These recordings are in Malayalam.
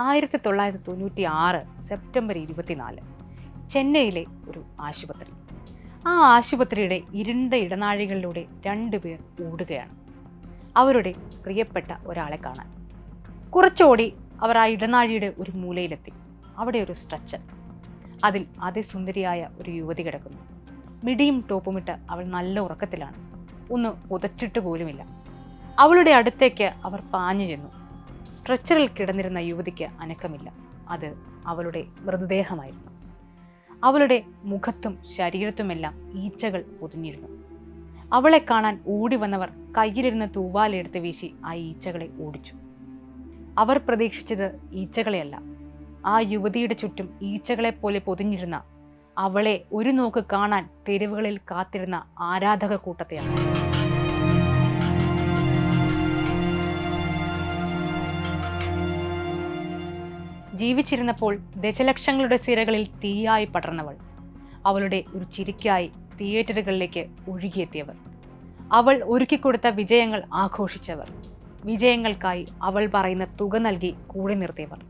ആയിരത്തി തൊള്ളായിരത്തി തൊണ്ണൂറ്റി ആറ് സെപ്റ്റംബർ ഇരുപത്തിനാല് ചെന്നൈയിലെ ഒരു ആശുപത്രി. ആ ആശുപത്രിയുടെ ഇരുണ്ട ഇടനാഴികളിലൂടെ രണ്ട് പേർ ഓടുകയാണ്. അവരുടെ പ്രിയപ്പെട്ട ഒരാളെ കാണാൻ. കുറച്ചോടി അവർ ആ ഇടനാഴിയുടെ ഒരു മൂലയിലെത്തി. അവിടെ ഒരു സ്ട്രെച്ചർ. അതിൽ അതിസുന്ദരിയായ ഒരു യുവതി കിടക്കുന്നു. മിടിയും ടോപ്പുമിട്ട് അവൾ നല്ല ഉറക്കത്തിലാണ്. ഒന്ന് പുതച്ചിട്ട് പോലുമില്ല. അവളുടെ അടുത്തേക്ക് അവർ പാഞ്ഞു ചെന്നു. സ്ട്രെച്ചറിൽ കിടന്നിരുന്ന യുവതിക്ക് അനക്കമില്ല. അത് അവളുടെ മൃതദേഹമായിരുന്നു. അവളുടെ മുഖത്തും ശരീരത്തുമെല്ലാം ഈച്ചകൾ പൊതിഞ്ഞിരുന്നു. അവളെ കാണാൻ ഓടി വന്നവർ കയ്യിലിരുന്ന തൂവാലെടുത്ത് വീശി ആ ഈച്ചകളെ ഓടിച്ചു. അവർ പ്രതീക്ഷിച്ചത് ഈച്ചകളെയല്ല. ആ യുവതിയുടെ ചുറ്റും ഈച്ചകളെ പോലെ പൊതിഞ്ഞിരുന്ന അവളെ ഒരു നോക്ക് കാണാൻ തെരുവുകളിൽ കാത്തിരുന്ന ആരാധക കൂട്ടത്തെയാണ് ജീവിച്ചിരുന്നപ്പോൾ ദശലക്ഷങ്ങളുടെ സിരകളിൽ തീയായി പടർന്നവൾ. അവളുടെ ഒരു ചിരിക്കായി തിയേറ്ററുകളിലേക്ക് ഒഴുകിയെത്തിയവർ. അവൾ ഒരുക്കിക്കൊടുത്ത വിജയങ്ങൾ ആഘോഷിച്ചവർ. വിജയങ്ങൾക്കായി അവൾ പറയുന്ന തുക നൽകി കൂടെ നിർത്തിയവർ.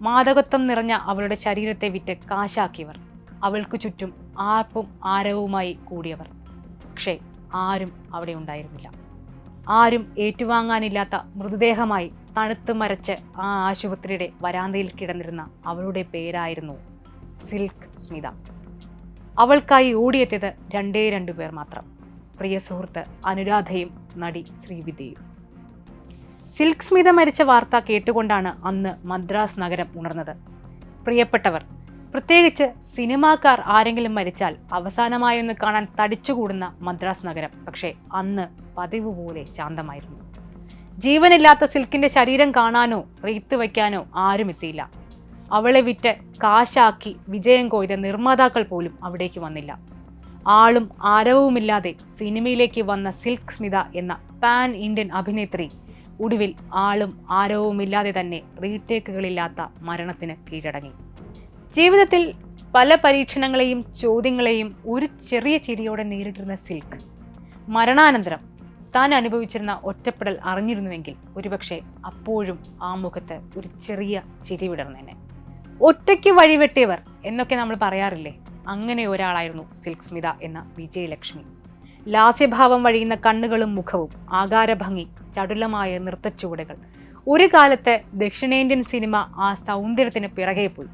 മാദകത്വം നിറഞ്ഞ അവളുടെ ശരീരത്തെ വിറ്റ് കാശാക്കിയവർ. അവൾക്ക് ചുറ്റും ആർപ്പും ആരവുമായി കൂടിയവർ. പക്ഷേ ആരും അവിടെ ഉണ്ടായിരുന്നില്ല. ആരും ഏറ്റുവാങ്ങാനില്ലാത്ത മൃതദേഹമായി തണുത്ത് മരച്ച് ആ ആശുപത്രിയുടെ വരാന്തയിൽ കിടന്നിരുന്ന അവളുടെ പേരായിരുന്നു സിൽക്ക് സ്മിത. അവൾക്കായി ഓടിയെത്തിയത് രണ്ടേ രണ്ടു പേർ മാത്രം. പ്രിയ സുഹൃത്ത് അനുരാധയും നടി ശ്രീവിദ്യയും. സിൽക്ക് സ്മിത മരിച്ച വാർത്ത കേട്ടുകൊണ്ടാണ് അന്ന് മദ്രാസ് നഗരം ഉണർന്നത്. പ്രിയപ്പെട്ടവർ പ്രത്യേകിച്ച് സിനിമാക്കാർ ആരെങ്കിലും മരിച്ചാൽ അവസാനമായൊന്ന് കാണാൻ തടിച്ചുകൂടുന്ന മദ്രാസ് നഗരം പക്ഷേ അന്ന് പതിവ് പോലെ ശാന്തമായിരുന്നു. ജീവനില്ലാത്ത സിൽക്കിന്റെ ശരീരം കാണാനോ റീത്ത് വയ്ക്കാനോ ആരും എത്തിയില്ല. അവളെ വിറ്റ് കാശാക്കി വിജയം കൊയ്ത നിർമ്മാതാക്കൾ പോലും അവിടേക്ക് വന്നില്ല. ആളും ആരവുമില്ലാതെ സിനിമയിലേക്ക് വന്ന സിൽക്ക് സ്മിത എന്ന പാൻ ഇന്ത്യൻ അഭിനേത്രി ഒടുവിൽ ആളും ആരവുമില്ലാതെ തന്നെ റീടേക്കുകളില്ലാത്ത മരണത്തിന് കീഴടങ്ങി. ജീവിതത്തിൽ പല പരീക്ഷണങ്ങളെയും ചോദ്യങ്ങളെയും ഒരു ചെറിയ ചിരിയോടെ നേരിട്ടിരുന്ന സിൽക്ക് മരണാനന്തരം താൻ അനുഭവിച്ചിരുന്ന ഒറ്റപ്പെടൽ അറിഞ്ഞിരുന്നുവെങ്കിൽ ഒരുപക്ഷെ അപ്പോഴും ആ മുഖത്ത് ഒരു ചെറിയ ചിരി വിടർന്നേനെ. ഒറ്റയ്ക്ക് വഴിവെട്ടിയവർ എന്നൊക്കെ നമ്മൾ പറയാറില്ലേ? അങ്ങനെ ഒരാളായിരുന്നു സിൽക്ക് സ്മിത എന്ന വിജയലക്ഷ്മി. ലാസ്യഭാവം വഴിയുന്ന കണ്ണുകളും മുഖവും ആകാരഭംഗി ചടുലമായ നൃത്തച്ചുവടുകൾ. ഒരു കാലത്ത് ദക്ഷിണേന്ത്യൻ സിനിമ ആ സൗന്ദര്യത്തിന് പിറകെ പോയി.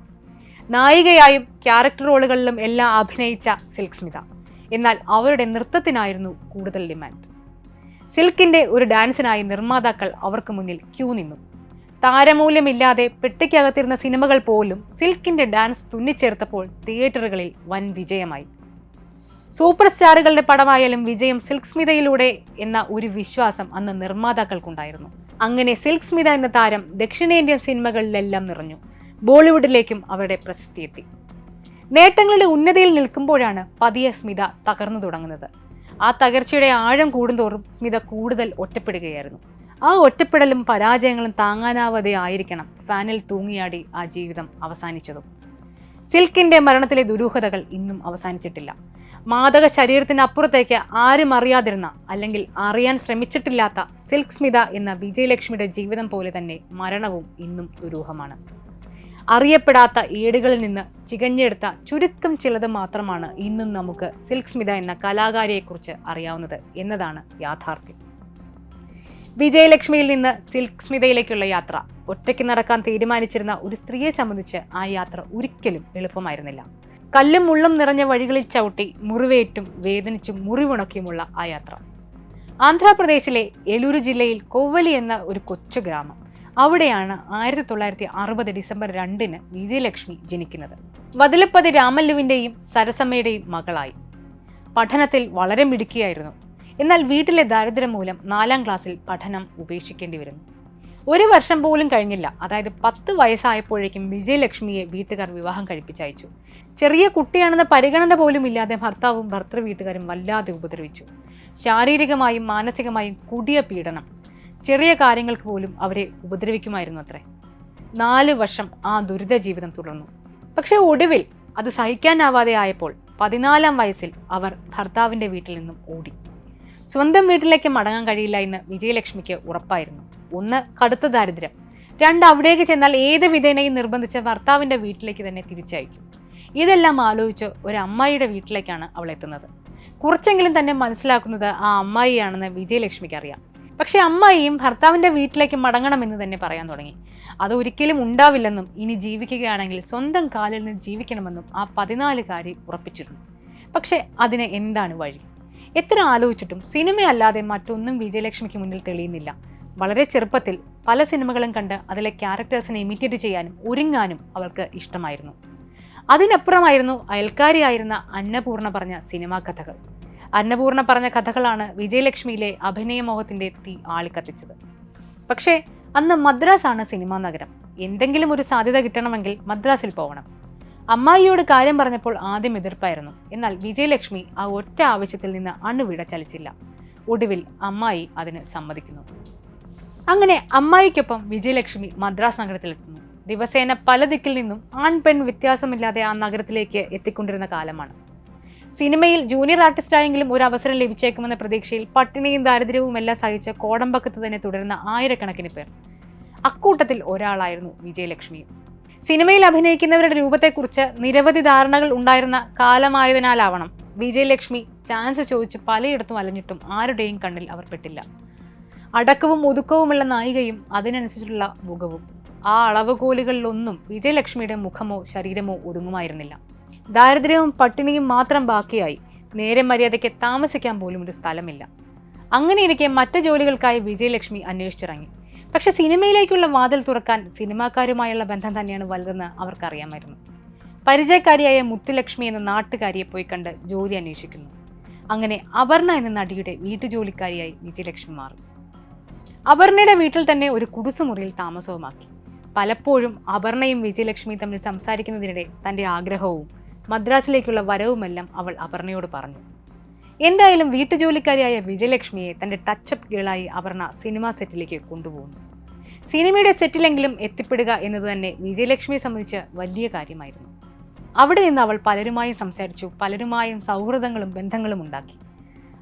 നായികയായും ക്യാരക്ടർ റോളുകളിലും എല്ലാം അഭിനയിച്ച സിൽക്ക് സ്മിത എന്നാൽ അവരുടെ നൃത്തത്തിനായിരുന്നു കൂടുതൽ ഡിമാൻഡ്. സിൽക്കിന്റെ ഒരു ഡാൻസിനായി നിർമ്മാതാക്കൾ അവർക്ക് മുന്നിൽ ക്യൂ നിന്നു. താരമൂല്യമില്ലാതെ പെട്ടിക്കകത്തിരുന്ന സിനിമകൾ പോലും സിൽക്കിന്റെ ഡാൻസ് തുന്നിച്ചേർത്തപ്പോൾ തിയേറ്ററുകളിൽ വൻ വിജയമായി. സൂപ്പർ സ്റ്റാറുകളുടെ പടമായാലും വിജയം സിൽക്ക് സ്മിതയിലൂടെ എന്ന ഒരു വിശ്വാസം അന്ന് നിർമ്മാതാക്കൾക്കുണ്ടായിരുന്നു. അങ്ങനെ സിൽക്ക് സ്മിത എന്ന താരം ദക്ഷിണേന്ത്യൻ സിനിമകളിലെല്ലാം നിറഞ്ഞു. ബോളിവുഡിലേക്കും അവരുടെ പ്രശസ്തി എത്തി നേട്ടങ്ങളുടെ ഉന്നതിയിൽ നിൽക്കുമ്പോഴാണ് പതിയെ സ്മിത തകർന്നു തുടങ്ങുന്നത്. ആ തകർച്ചയുടെ ആഴം കൂടുന്തോറും സ്മിത കൂടുതൽ ഒറ്റപ്പെടുകയായിരുന്നു. ആ ഒറ്റപ്പെടലും പരാജയങ്ങളും താങ്ങാനാവാതെ ആയിരിക്കണം ഫാനിൽ തൂങ്ങിയാടി ആ ജീവിതം അവസാനിച്ചതും. സിൽക്കിന്റെ മരണത്തിലെ ദുരൂഹതകൾ ഇന്നും അവസാനിച്ചിട്ടില്ല. മാദക ശരീരത്തിനപ്പുറത്തേക്ക് ആരും അറിയാതിരുന്ന അല്ലെങ്കിൽ അറിയാൻ ശ്രമിച്ചിട്ടില്ലാത്ത സിൽക്ക് സ്മിത എന്ന വിജയലക്ഷ്മിയുടെ ജീവിതം പോലെ തന്നെ മരണവും ഇന്നും ദുരൂഹമാണ്. അറിയപ്പെടാത്ത ഏടുകളിൽ നിന്ന് ചികഞ്ഞെടുത്ത ചുരുക്കം ചിലത് മാത്രമാണ് ഇന്നും നമുക്ക് സിൽക്ക് സ്മിത എന്ന കലാകാരിയെക്കുറിച്ച് അറിയാവുന്നത് എന്നതാണ് യാഥാർത്ഥ്യം. വിജയലക്ഷ്മിയിൽ നിന്ന് സിൽക്ക് സ്മിതയിലേക്കുള്ള യാത്ര ഒറ്റയ്ക്ക് നടക്കാൻ തീരുമാനിച്ചിരുന്ന ഒരു സ്ത്രീയെ സംബന്ധിച്ച് ആ യാത്ര ഒരിക്കലും എളുപ്പമായിരുന്നില്ല. കല്ലും മുള്ളും നിറഞ്ഞ വഴികളിൽ ചവിട്ടി മുറിവേറ്റും വേദനിച്ചും മുറിവുണക്കിയുമുള്ള ആ യാത്ര. ആന്ധ്രാപ്രദേശിലെ എലൂരു ജില്ലയിൽ കൊവ്വലി എന്ന ഒരു കൊച്ചു ഗ്രാമം. അവിടെയാണ് ആയിരത്തി തൊള്ളായിരത്തി അറുപത് ഡിസംബർ രണ്ടിന് വിജയലക്ഷ്മി ജനിക്കുന്നത്. വതിലപ്പതി രാമല്ലുവിന്റെയും സരസമ്മയുടെയും മകളായി. പഠനത്തിൽ വളരെ മിടുക്കിയായിരുന്നു. എന്നാൽ വീട്ടിലെ ദാരിദ്ര്യം മൂലം നാലാം ക്ലാസ്സിൽ പഠനം ഉപേക്ഷിക്കേണ്ടി വരുന്നു. ഒരു വർഷം പോലും കഴിഞ്ഞില്ല. അതായത് പത്ത് വയസ്സായപ്പോഴേക്കും വിജയലക്ഷ്മിയെ വീട്ടുകാർ വിവാഹം കഴിപ്പിച്ചയച്ചു. ചെറിയ കുട്ടിയാണെന്ന പരിഗണന പോലും ഇല്ലാതെ ഭർത്താവും ഭർത്തൃ വീട്ടുകാരും വല്ലാതെ ഉപദ്രവിച്ചു. ശാരീരികമായും മാനസികമായും കുടിയ പീഡനം. ചെറിയ കാര്യങ്ങൾക്ക് പോലും അവരെ ഉപദ്രവിക്കുമായിരുന്നു അത്രേ. നാല് വർഷം ആ ദുരിത ജീവിതം തുടർന്നു. പക്ഷേ ഒടുവിൽ അത് സഹിക്കാനാവാതെ ആയപ്പോൾ പതിനാലാം വയസ്സിൽ അവർ ഭർത്താവിന്റെ വീട്ടിൽ നിന്നും ഓടി. സ്വന്തം വീട്ടിലേക്ക് മടങ്ങാൻ കഴിയില്ല എന്ന് വിജയലക്ഷ്മിക്ക് ഉറപ്പായിരുന്നു. ഒന്ന് കടുത്ത ദാരിദ്ര്യം. രണ്ട് അവിടേക്ക് ചെന്നാൽ ഏത് വിധേനയും നിർബന്ധിച്ച ഭർത്താവിന്റെ വീട്ടിലേക്ക് തന്നെ തിരിച്ചയക്കും. ഇതെല്ലാം ആലോചിച്ച് ഒരു അമ്മായിയുടെ വീട്ടിലേക്കാണ് അവൾ എത്തുന്നത്. കുറച്ചെങ്കിലും തന്നെ മനസ്സിലാക്കുന്നത് ആ അമ്മായിയാണെന്ന് വിജയലക്ഷ്മിക്ക് അറിയാം. പക്ഷേ അമ്മായിയും ഭർത്താവിന്റെ വീട്ടിലേക്ക് മടങ്ങണമെന്ന് തന്നെ പറയാൻ തുടങ്ങി. അത് ഒരിക്കലും ഉണ്ടാവില്ലെന്നും ഇനി ജീവിക്കുകയാണെങ്കിൽ സ്വന്തം കാലിൽ നിന്ന് ജീവിക്കണമെന്നും ആ പതിനാലുകാരി ഉറപ്പിച്ചിരുന്നു. പക്ഷേ അതിന് എന്താണ് വഴി? എത്ര ആലോചിച്ചിട്ടും സിനിമയല്ലാതെ മറ്റൊന്നും വിജയലക്ഷ്മിക്ക് മുന്നിൽ തെളിയുന്നില്ല. വളരെ ചെറുപ്പത്തിൽ പല സിനിമകളും കണ്ട് അതിലെ ക്യാരക്ടേഴ്സിനെ ഇമിറ്റേറ്റ് ചെയ്യാനും ഒരുങ്ങാനും അവൾക്ക് ഇഷ്ടമായിരുന്നു. അതിനപ്പുറമായിരുന്നു അയൽക്കാരിയായിരുന്ന അന്നപൂർണ പറഞ്ഞ സിനിമാ കഥകൾ. അന്നപൂർണ പറഞ്ഞ കഥകളാണ് വിജയലക്ഷ്മിയിലെ അഭിനയമോഹത്തിന്റെ തീ ആളിക്കത്തിച്ചത്. പക്ഷേ അന്ന് മദ്രാസ് ആണ് സിനിമാ നഗരം. എന്തെങ്കിലും ഒരു സാധ്യത കിട്ടണമെങ്കിൽ മദ്രാസിൽ പോകണം അമ്മായിയോട് കാര്യം പറഞ്ഞപ്പോൾ ആദ്യം എതിർപ്പായിരുന്നു. എന്നാൽ വിജയലക്ഷ്മി ആ ഒറ്റ ആവശ്യത്തിൽ നിന്ന് അണുവിട ചലിച്ചില്ല. ഒടുവിൽ അമ്മായി അതിന് സമ്മതിക്കുന്നു. അങ്ങനെ അമ്മായിക്കൊപ്പം വിജയലക്ഷ്മി മദ്രാസ് നഗരത്തിലെത്തുന്നു. ദിവസേന പല ദിക്കിൽ നിന്നും ആൺ പെൺ വ്യത്യാസമില്ലാതെ ആ നഗരത്തിലേക്ക് എത്തിക്കൊണ്ടിരുന്ന കാലമാണ്. സിനിമയിൽ ജൂനിയർ ആർട്ടിസ്റ്റായെങ്കിലും ഒരു അവസരം ലഭിച്ചേക്കുമെന്ന പ്രതീക്ഷയിൽ പട്ടിണിയും ദാരിദ്ര്യവും എല്ലാം സഹിച്ച കോടമ്പക്കത്ത് തന്നെ തുടരുന്ന ആയിരക്കണക്കിന് പേർ. അക്കൂട്ടത്തിൽ ഒരാളായിരുന്നു വിജയലക്ഷ്മിയും സിനിമയിൽ അഭിനയിക്കുന്നവരുടെ രൂപത്തെക്കുറിച്ച് നിരവധി ധാരണകൾ ഉണ്ടായിരുന്ന കാലമായതിനാലാവണം വിജയലക്ഷ്മി ചാൻസ് ചോദിച്ച് പലയിടത്തും അലഞ്ഞിട്ടും ആരുടെയും കണ്ണിൽ അവർ പെട്ടില്ല. അടക്കവും ഒതുക്കവുമുള്ള നായികയും അതിനനുസരിച്ചുള്ള മുഖവും. ആ അളവുകോലുകളിലൊന്നും വിജയലക്ഷ്മിയുടെ മുഖമോ ശരീരമോ ഒതുങ്ങുമായിരുന്നില്ല. ദാരിദ്ര്യവും പട്ടിണിയും മാത്രം ബാക്കിയായി നേരെ മര്യാദയ്ക്ക് താമസിക്കാൻ പോലും ഒരു സ്ഥലമില്ല. അങ്ങനെ ഇരിക്കെ മറ്റു ജോലികൾക്കായി വിജയലക്ഷ്മി അന്വേഷിച്ചിറങ്ങി. പക്ഷെ സിനിമയിലേക്കുള്ള വാതിൽ തുറക്കാൻ സിനിമാക്കാരുമായുള്ള ബന്ധം തന്നെയാണ് വലുതെന്ന് അവർക്കറിയാമായിരുന്നു. പരിചയക്കാരിയായ മുത്തുലക്ഷ്മി എന്ന നാട്ടുകാരിയെ പോയി കണ്ട് ജോലി അന്വേഷിക്കുന്നു. അങ്ങനെ അപർണ എന്ന നടിയുടെ വീട്ടുജോലിക്കാരിയായി വിജയലക്ഷ്മി മാറി. അപർണയുടെ വീട്ടിൽ തന്നെ ഒരു കുടുസുമുറിയിൽ താമസവുമാക്കി. പലപ്പോഴും അപർണയും വിജയലക്ഷ്മിയും തമ്മിൽ സംസാരിക്കുന്നതിനിടെ തന്റെ ആഗ്രഹവും മദ്രാസിലേക്കുള്ള വരവുമെല്ലാം അവൾ അപർണയോട് പറഞ്ഞു. എന്തായാലും വീട്ടുജോലിക്കാരിയായ വിജയലക്ഷ്മിയെ തന്റെ ടച്ചപ്പ് ഗേളായി അപർണ സിനിമാ സെറ്റിലേക്ക് കൊണ്ടുപോകുന്നു. സിനിമയുടെ സെറ്റിലെങ്കിലും എത്തിപ്പെടുക എന്നത് തന്നെ വിജയലക്ഷ്മിയെ സംബന്ധിച്ച് വലിയ കാര്യമായിരുന്നു. അവിടെ നിന്ന് അവൾ പലരുമായും സംസാരിച്ചു പലരുമായും സൗഹൃദങ്ങളും ബന്ധങ്ങളും ഉണ്ടാക്കി.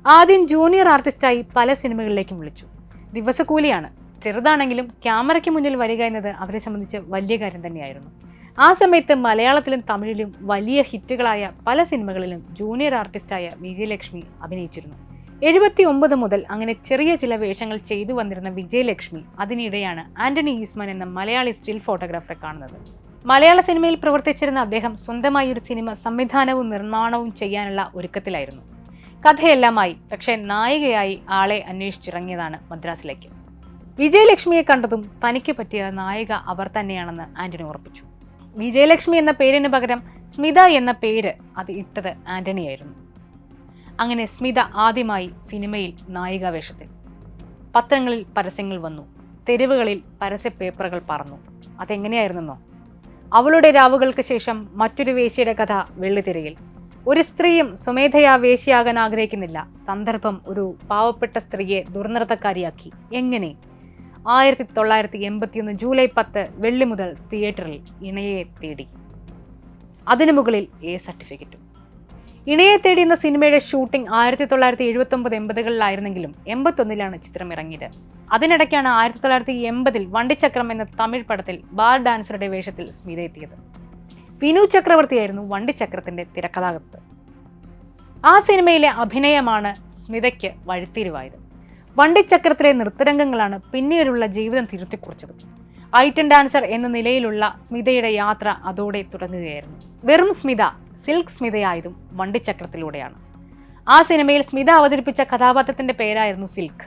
ആദ്യം ജൂനിയർ ആർട്ടിസ്റ്റായി പല സിനിമകളിലേക്കും വിളിച്ചു. ദിവസക്കൂലിയാണ്. ചെറുതാണെങ്കിലും ക്യാമറയ്ക്ക് മുന്നിൽ വരിക എന്നത് അവരെ സംബന്ധിച്ച് വലിയ കാര്യം തന്നെയായിരുന്നു. ആ സമയത്ത് മലയാളത്തിലും തമിഴിലും വലിയ ഹിറ്റുകളായ പല സിനിമകളിലും ജൂനിയർ ആർട്ടിസ്റ്റായ വിജയലക്ഷ്മി അഭിനയിച്ചിരുന്നു. എഴുപത്തി ഒമ്പത് മുതൽ അങ്ങനെ ചെറിയ ചില വേഷങ്ങൾ ചെയ്തു വന്നിരുന്ന വിജയലക്ഷ്മി അതിനിടെയാണ് ആന്റണി ഈസ്മാൻ എന്ന മലയാളി സ്റ്റിൽ ഫോട്ടോഗ്രാഫറെ കാണുന്നത്. മലയാള സിനിമയിൽ പ്രവർത്തിച്ചിരുന്ന അദ്ദേഹം സ്വന്തമായി ഒരു സിനിമ സംവിധാനവും നിർമ്മാണവും ചെയ്യാനുള്ള ഒരുക്കത്തിലായിരുന്നു. കഥയെല്ലാമായി പക്ഷേ നായികയായി ആളെ അന്വേഷിച്ചിറങ്ങിയതാണ് മദ്രാസിലേക്ക്. വിജയലക്ഷ്മിയെ കണ്ടതും തനിക്ക് പറ്റിയ നായിക അവർ തന്നെയാണെന്ന് ആന്റണി ഉറപ്പിച്ചു. വിജയലക്ഷ്മി എന്ന പേരിന് പകരം സ്മിത എന്ന പേര് അത് ഇട്ടത് ആന്റണിയായിരുന്നു അങ്ങനെ സ്മിത ആദ്യമായി സിനിമയിൽ നായികാവേഷത്തിൽ. പത്രങ്ങളിൽ പരസ്യങ്ങൾ വന്നു. തെരുവുകളിൽ പരസ്യ പേപ്പറുകൾ പറന്നു. അതെങ്ങനെയായിരുന്നെന്നോ? അവളുടെ രാവുകൾക്ക് ശേഷം മറ്റൊരു വേശിയുടെ കഥ വെള്ളിത്തിരയിൽ. ഒരു സ്ത്രീയും സ്വമേധയാ വേശ്യയാകാൻ ആഗ്രഹിക്കുന്നില്ല. സന്ദർഭം ഒരു പാവപ്പെട്ട സ്ത്രീയെ ദുർനൃത്തക്കാരിയാക്കി എങ്ങനെ? ആയിരത്തി തൊള്ളായിരത്തി എൺപത്തിയൊന്ന് ജൂലൈ പത്ത് വെള്ളി മുതൽ തിയേറ്ററിൽ ഇണയെ തേടി. അതിനു മുകളിൽ എ സർട്ടിഫിക്കറ്റും. ഇണയെ തേടി എന്ന സിനിമയുടെ ഷൂട്ടിംഗ് ആയിരത്തി തൊള്ളായിരത്തി എഴുപത്തി ഒമ്പത് എൺപതുകളിലായിരുന്നെങ്കിലും എൺപത്തൊന്നിലാണ് ചിത്രം ഇറങ്ങിയത് അതിനിടയ്ക്കാണ് ആയിരത്തി തൊള്ളായിരത്തി എൺപതിൽ വണ്ടിച്ചക്രം എന്ന തമിഴ് പടത്തിൽ ബാർ ഡാൻസറുടെ വേഷത്തിൽ സ്മിത എത്തിയത്. വിനു ചക്രവർത്തിയായിരുന്നു വണ്ടിച്ചക്രത്തിന്റെ തിരക്കഥാകൃത്ത്. ആ സിനിമയിലെ അഭിനയമാണ് സ്മിതയ്ക്ക് വഴിത്തിരിവായത്. വണ്ടിച്ചക്രത്തിലെ നൃത്തരംഗങ്ങളാണ് പിന്നീടുള്ള ജീവിതം തിരുത്തിക്കുറിച്ചത്. ഐറ്റൻ ഡാൻസർ എന്ന നിലയിലുള്ള സ്മിതയുടെ യാത്ര അതോടെ തുടങ്ങുകയായിരുന്നു. വെറും സ്മിത സിൽക്ക് സ്മിതയായതും വണ്ടിച്ചക്രത്തിലൂടെയാണ്. ആ സിനിമയിൽ സ്മിത അവതരിപ്പിച്ച കഥാപാത്രത്തിന്റെ പേരായിരുന്നു സിൽക്ക്.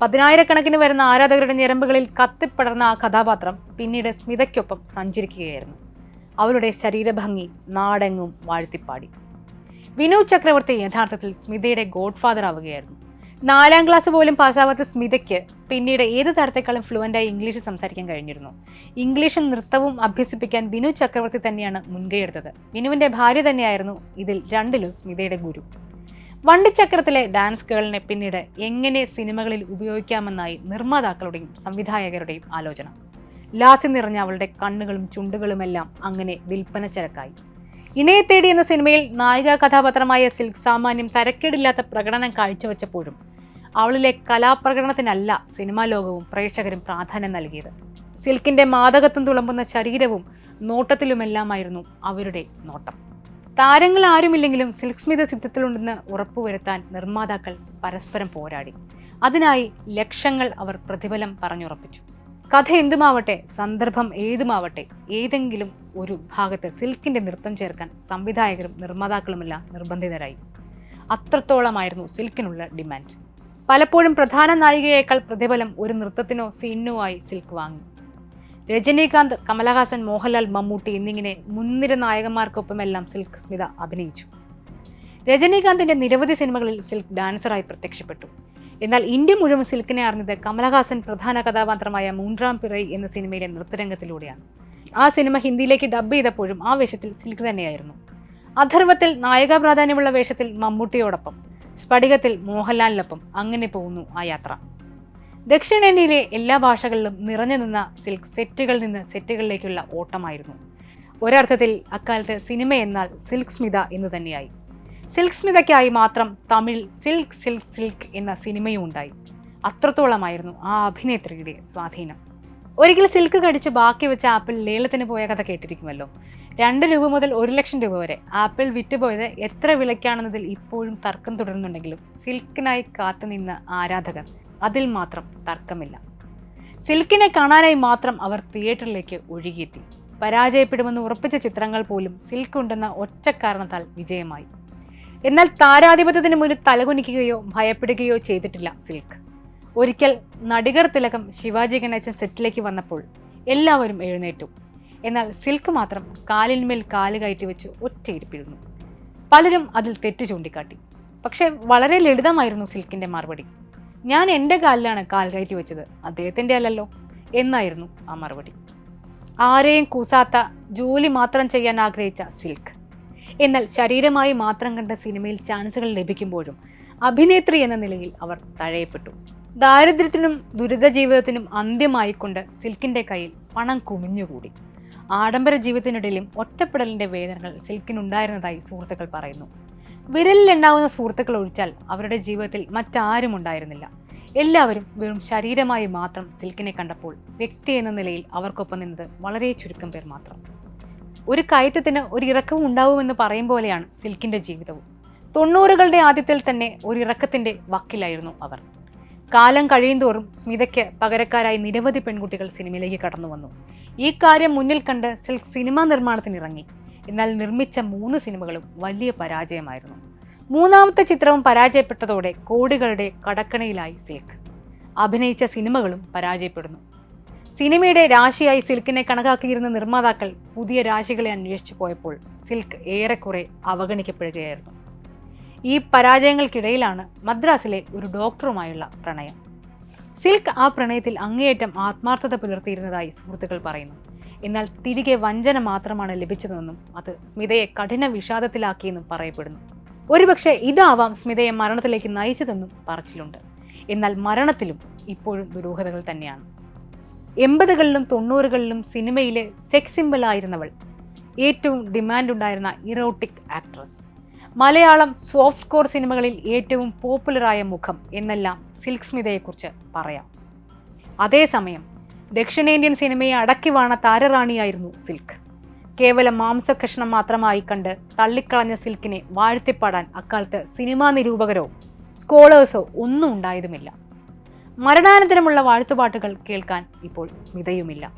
പതിനായിരക്കണക്കിന് വരുന്ന ആരാധകരുടെ ഞരമ്പുകളിൽ കത്തിപ്പടർന്ന ആ കഥാപാത്രം പിന്നീട് സ്മിതയ്ക്കൊപ്പം സഞ്ചരിക്കുകയായിരുന്നു. അവരുടെ ശരീരഭംഗി നാടെങ്ങും വാഴ്ത്തിപ്പാടി. വിനു ചക്രവർത്തി യഥാർത്ഥത്തിൽ സ്മിതയുടെ ഗോഡ്ഫാദർ ആവുകയായിരുന്നു. നാലാം ക്ലാസ് പോലും പാസ്സാവാത്ത സ്മിതയ്ക്ക് പിന്നീട് ഏത് തരത്തെക്കാളും ഫ്ലുവന്റായി ഇംഗ്ലീഷ് സംസാരിക്കാൻ കഴിഞ്ഞിരുന്നു. ഇംഗ്ലീഷും നൃത്തവും അഭ്യസിപ്പിക്കാൻ വിനു ചക്രവർത്തി തന്നെയാണ് മുൻകൈയെടുത്തത് വിനുവിന്റെ ഭാര്യ തന്നെയായിരുന്നു ഇതിൽ രണ്ടിലും സ്മിതയുടെ ഗുരു. വണ്ടിച്ചക്രത്തിലെ ഡാൻസ് ഗേളിനെ പിന്നീട് എങ്ങനെ സിനിമകളിൽ ഉപയോഗിക്കാമെന്നായി നിർമ്മാതാക്കളുടെയും സംവിധായകരുടെയും ആലോചന. ലാസി നിറഞ്ഞ അവളുടെ കണ്ണുകളും ചുണ്ടുകളുമെല്ലാം അങ്ങനെ വിൽപ്പന ചരക്കായി. ഇണയെ തേടി എന്ന സിനിമയിൽ നായിക കഥാപാത്രമായ സിൽക്ക് സാമാന്യം തരക്കേടില്ലാത്ത പ്രകടനം കാഴ്ചവെച്ചപ്പോഴും അവളിലെ കലാപ്രകടനത്തിനല്ല സിനിമാ ലോകവും പ്രേക്ഷകരും പ്രാധാന്യം നൽകിയത്. സിൽക്കിന്റെ മാതകത്വം തുളമ്പുന്ന ശരീരവും നോട്ടത്തിലുമെല്ലാമായിരുന്നു അവരുടെ നോട്ടം. താരങ്ങൾ ആരുമില്ലെങ്കിലും സിൽക്ക് സ്മിത ചിത്രത്തിലുണ്ടെന്ന് ഉറപ്പുവരുത്താൻ നിർമ്മാതാക്കൾ പരസ്പരം പോരാടി. അതിനായി ലക്ഷങ്ങൾ അവർ പ്രതിഫലം പറഞ്ഞുറപ്പിച്ചു. കഥ എന്തുമാവട്ടെ സന്ദർഭം ഏതുമാവട്ടെ ഏതെങ്കിലും ഒരു ഭാഗത്ത് സിൽക്കിന്റെ നൃത്തം ചേർക്കാൻ സംവിധായകരും നിർമ്മാതാക്കളുമെല്ലാം നിർബന്ധിതരായി. അത്രത്തോളമായിരുന്നു സിൽക്കിനുള്ള ഡിമാൻഡ്. പലപ്പോഴും പ്രധാന നായികയേക്കാൾ പ്രതിഫലം ഒരു നൃത്തത്തിനോ സീനിനോ ആയി സിൽക്ക് വാങ്ങി. രജനീകാന്ത് കമലഹാസൻ മോഹൻലാൽ മമ്മൂട്ടി എന്നിങ്ങനെ മുൻനിര നായകന്മാർക്കൊപ്പമെല്ലാം സിൽക്ക് സ്മിത അഭിനയിച്ചു. രജനീകാന്തിന്റെ നിരവധി സിനിമകളിൽ സിൽക്ക് ഡാൻസറായി പ്രത്യക്ഷപ്പെട്ടു. എന്നാൽ ഇന്ത്യ മുഴുവൻ സിൽക്കിനെ അറിഞ്ഞത് കമലഹാസൻ പ്രധാന കഥാപാത്രമായ മൂന്നാം പിറൈ എന്ന സിനിമയിലെ നൃത്തരംഗത്തിലൂടെയാണ്. ആ സിനിമ ഹിന്ദിയിലേക്ക് ഡബ് ചെയ്തപ്പോഴും ആ വേഷത്തിൽ സിൽക്ക് തന്നെയായിരുന്നു. അഥർവത്തിൽ നായകാ പ്രാധാന്യമുള്ള വേഷത്തിൽ മമ്മൂട്ടിയോടൊപ്പം. സ്ഫടികത്തിൽ മോഹൻലാലിനൊപ്പം അങ്ങനെ പോകുന്നു ആ യാത്ര. ദക്ഷിണേന്ത്യയിലെ എല്ലാ ഭാഷകളിലും നിറഞ്ഞു നിന്ന സിൽക്ക് സെറ്റുകളിൽ നിന്ന് സെറ്റുകളിലേക്കുള്ള ഓട്ടമായിരുന്നു. ഒരർത്ഥത്തിൽ അക്കാലത്ത് സിനിമ എന്നാൽ സിൽക്ക് സ്മിത എന്ന് തന്നെയായി. സിൽക്ക് സ്മിതയ്ക്കായി മാത്രം തമിഴ് സിൽക്ക് സിൽക്ക് സിൽക്ക് എന്ന സിനിമയും ഉണ്ടായി. അത്രത്തോളമായിരുന്നു ആ അഭിനേത്രിയുടെ സ്വാധീനം. ഒരിക്കൽ സിൽക്ക് കടിച്ച് ബാക്കി വെച്ച ആപ്പിൾ ലേലത്തിന് പോയ കഥ കേട്ടിരിക്കുമല്ലോ. രണ്ട് രൂപ മുതൽ ഒരു ലക്ഷം രൂപ വരെ. ആപ്പിൾ വിറ്റുപോയത് എത്ര വിലയ്ക്കാണെന്നതിൽ ഇപ്പോഴും തർക്കം തുടരുന്നുണ്ടെങ്കിലും സിൽക്കിനായി കാത്തുനിന്ന ആരാധകർ അതിൽ മാത്രം തർക്കമില്ല. സിൽക്കിനെ കാണാനായി മാത്രം അവർ തിയേറ്ററിലേക്ക് ഒഴുകിയെത്തി. പരാജയപ്പെടുമെന്ന് ഉറപ്പിച്ച ചിത്രങ്ങൾ പോലും സിൽക്ക് ഉണ്ടെന്ന ഒറ്റ കാരണത്താൽ വിജയമായി. എന്നാൽ താരാധിപത്യത്തിന് മുന്നിൽ തലകുനിക്കുകയോ ഭയപ്പെടുകയോ ചെയ്തിട്ടില്ല സിൽക്ക്. ഒരിക്കൽ നടികർ തിലകം ശിവാജി ഗണേശൻ സെറ്റിലേക്ക് വന്നപ്പോൾ എല്ലാവരും എഴുന്നേറ്റു. എന്നാൽ സിൽക്ക് മാത്രം കാലിന്മേൽ കാൽ കയറ്റി വെച്ച് ഒറ്റയിരിപ്പിരുന്നു പലരും അതിൽ തെറ്റ് ചൂണ്ടിക്കാട്ടി. പക്ഷേ വളരെ ലളിതമായിരുന്നു സിൽക്കിന്റെ മറുപടി. ഞാൻ എന്റെ കാലിലാണ് കാൽ കയറ്റി വെച്ചത് അദ്ദേഹത്തിന്റെ അല്ലല്ലോ എന്നായിരുന്നു ആ മറുപടി. ആരെയും കൂസാത്ത ജോലി മാത്രം ചെയ്യാൻ ആഗ്രഹിച്ച സിൽക്ക് എന്നാൽ ശരീരമായി മാത്രം കണ്ട സിനിമയിൽ ചാൻസുകൾ ലഭിക്കുമ്പോഴും അഭിനേത്രി എന്ന നിലയിൽ അവർ തഴയപ്പെട്ടു. ദാരിദ്ര്യത്തിനും ദുരിത ജീവിതത്തിനും അന്ത്യമായിക്കൊണ്ട് സിൽക്കിന്റെ കയ്യിൽ പണം കുമിഞ്ഞുകൂടി. ആഡംബര ജീവിതത്തിനിടയിലും ഒറ്റപ്പെടലിന്റെ വേദനകൾ സിൽക്കിനുണ്ടായിരുന്നതായി സുഹൃത്തുക്കൾ പറയുന്നു. വിരലിലുണ്ടാവുന്ന സുഹൃത്തുക്കൾ ഒഴിച്ചാൽ അവരുടെ ജീവിതത്തിൽ മറ്റാരും ഉണ്ടായിരുന്നില്ല. എല്ലാവരും വെറും ശരീരമായി മാത്രം സിൽക്കിനെ കണ്ടപ്പോൾ വ്യക്തി എന്ന നിലയിൽ അവർക്കൊപ്പം നിന്നത് വളരെ ചുരുക്കം പേർ മാത്രം. ഒരു കയറ്റത്തിന് ഒരു ഇറക്കവും ഉണ്ടാവുമെന്ന് പറയും പോലെയാണ് സിൽക്കിന്റെ ജീവിതവും. തൊണ്ണൂറുകളുടെ ആദ്യത്തിൽ തന്നെ ഒരു ഇറക്കത്തിന്റെ വക്കിലായിരുന്നു അവർ. കാലം കഴിയുന്തോറും സ്മിതയ്ക്ക് പകരക്കാരായി നിരവധി പെൺകുട്ടികൾ സിനിമയിലേക്ക് കടന്നു വന്നു ഈ കാര്യം മുന്നിൽ കണ്ട് സിൽക്ക് സിനിമാ നിർമ്മാണത്തിന് ഇറങ്ങി. എന്നാൽ നിർമ്മിച്ച മൂന്ന് സിനിമകളും വലിയ പരാജയമായിരുന്നു. മൂന്നാമത്തെ ചിത്രവും പരാജയപ്പെട്ടതോടെ കോടികളുടെ കടക്കണയിലായി സിൽക്ക്. അഭിനയിച്ച സിനിമകളും പരാജയപ്പെടുന്നു. സിനിമയുടെ രാശിയായി സിൽക്കിനെ കണക്കാക്കിയിരുന്ന നിർമ്മാതാക്കൾ പുതിയ രാശികളെ അന്വേഷിച്ചു പോയപ്പോൾ സിൽക്ക് ഏറെക്കുറെ അവഗണിക്കപ്പെടുകയായിരുന്നു. ഈ പരാജയങ്ങൾക്കിടയിലാണ് മദ്രാസിലെ ഒരു ഡോക്ടറുമായുള്ള പ്രണയം. സിൽക്ക് ആ പ്രണയത്തിൽ അങ്ങേയറ്റം ആത്മാർത്ഥത പുലർത്തിയിരുന്നതായി സുഹൃത്തുക്കൾ പറയുന്നു. എന്നാൽ തിരികെ വഞ്ചന മാത്രമാണ് ലഭിച്ചതെന്നും അത് സ്മിതയെ കഠിന വിഷാദത്തിലാക്കിയെന്നും പറയപ്പെടുന്നു. ഒരുപക്ഷെ ഇതാവാം സ്മിതയെ മരണത്തിലേക്ക് നയിച്ചതെന്നും പറച്ചിലുണ്ട്. എന്നാൽ മരണത്തിലും ഇപ്പോഴും ദുരൂഹതകൾ തന്നെയാണ്. എൺപതുകളിലും തൊണ്ണൂറുകളിലും സിനിമയിലെ സെക്സ് സിമ്പിൾ ആയിരുന്നവൾ ഏറ്റവും ഡിമാൻഡ് ഉണ്ടായിരുന്ന erotic actress Malayalam soft core സിനിമകളിൽ ഏറ്റവും പോപ്പുലറായ മുഖം എന്നെല്ലാം സിൽക്ക് സ്മിതയെക്കുറിച്ച് പറയാം. അതേസമയം ദക്ഷിണേന്ത്യൻ സിനിമയെ അടക്കി വാണ താരറാണിയായിരുന്നു സിൽക്ക്. കേവലം മാംസകഷ്ണം മാത്രമായി കണ്ട് തള്ളിക്കളഞ്ഞ സിൽക്കിനെ വാഴ്ത്തിപ്പാടാൻ അക്കാലത്ത് സിനിമാ നിരൂപകരോ സ്കോളേഴ്സോ ഒന്നും ഉണ്ടായതുമില്ല. മരണാനന്തരമുള്ള വാഴ്ത്തുപാട്ടുകൾ കേൾക്കാൻ ഇപ്പോൾ സ്മിതയുമില്ല.